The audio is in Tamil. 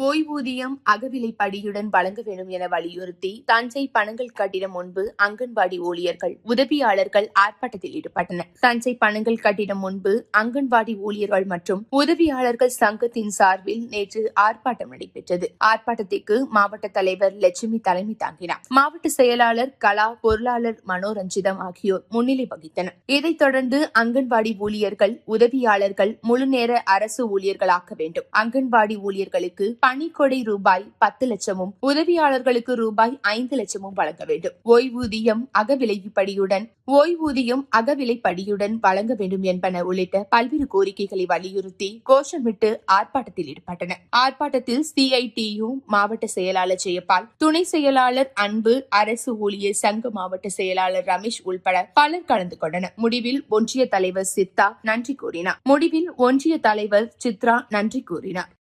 ஓய்வூதியம் அகவிலைப்படியுடன் வழங்க வேண்டும் என வலியுறுத்தி தஞ்சை பனங்கல் கட்டிடம் முன்பு அங்கன்வாடி ஊழியர்கள் உதவியாளர்கள் ஆர்ப்பாட்டத்தில் ஈடுபட்டனர். தஞ்சை பனங்கல் கட்டிடம் முன்பு அங்கன்வாடி ஊழியர்கள் மற்றும் உதவியாளர்கள் சங்கத்தின் சார்பில் நேற்று ஆர்ப்பாட்டம் நடைபெற்றது. ஆர்ப்பாட்டத்திற்கு மாவட்ட தலைவர் லட்சுமி தலைமை தாங்கினார். மாவட்ட செயலாளர் கலா பொருளாளர் மனோரஞ்சிதம் ஆகியோர் முன்னிலை வகித்தனர். இதைத் தொடர்ந்து அங்கன்வாடி ஊழியர்கள் உதவியாளர்கள் முழுநேர அரசு ஊழியர்களாக்க வேண்டும். அங்கன்வாடி ஊழியர்களுக்கு பணிக்கொடை ரூபாய் பத்து லட்சமும் உதவியாளர்களுக்கு ரூபாய் ஐந்து லட்சமும் வழங்க வேண்டும். ஓய்வூதியம் அகவிலைப்படியுடன் ஓய்வூதியம் அகவிலைப்படியுடன் வழங்க வேண்டும் என்பன உள்ளிட்ட பல்வேறு கோரிக்கைகளை வலியுறுத்தி கோஷமிட்டு ஆர்ப்பாட்டத்தில் ஈடுபட்டனர் ஆர்ப்பாட்டத்தில் சிஐடியு மாவட்ட செயலாளர் ஜெயபால் துணை செயலாளர் அன்பு அரசு ஊழியர் சங்க மாவட்ட செயலாளர் ரமேஷ் உள்பட பலர் கலந்து கொண்டனர். முடிவில் ஒன்றிய தலைவர் சித்தா நன்றி கூறினார். முடிவில் ஒன்றிய தலைவர் சித்ரா நன்றி கூறினார்.